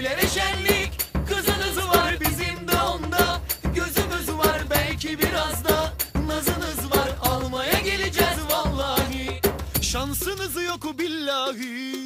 köylere şenlik Kızınız var bizim de onda. Gözümüz var belki biraz da Nazınız var. Almaya geleceğiz vallahi. Şansınız yok billahi.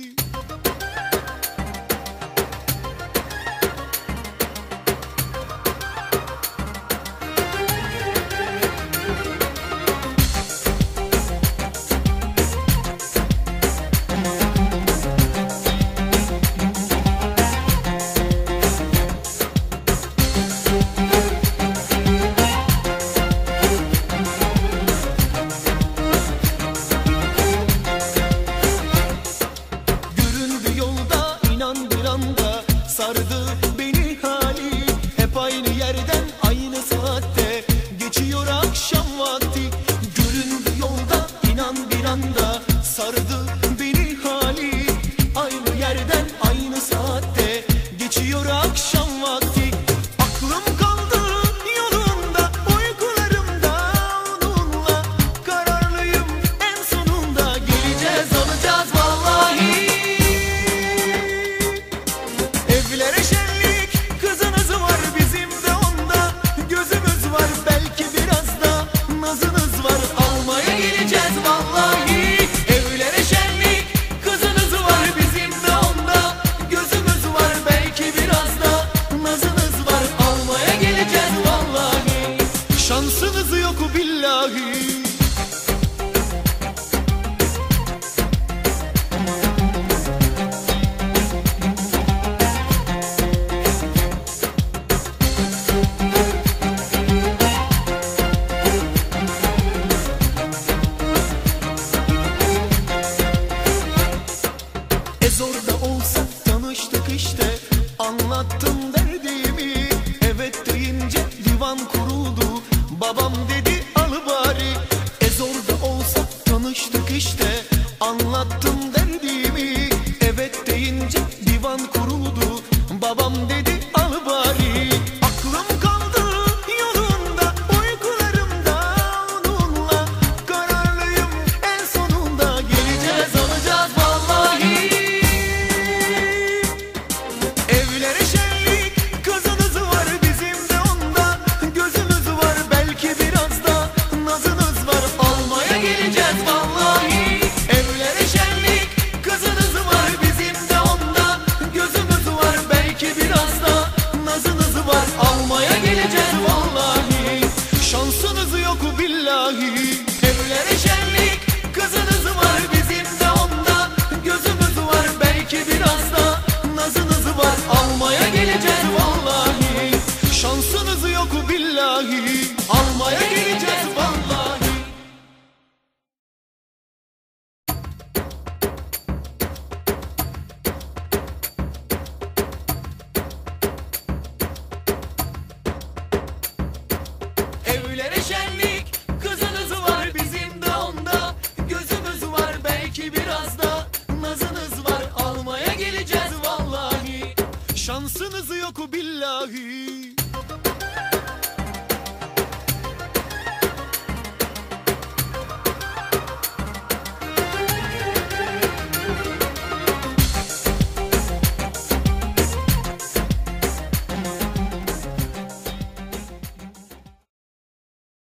sardı. Şansınız yok billahi. E zor tanıştık işte Anlattım babam kızı yok billahi. Evlenecek şansınız yok billahi.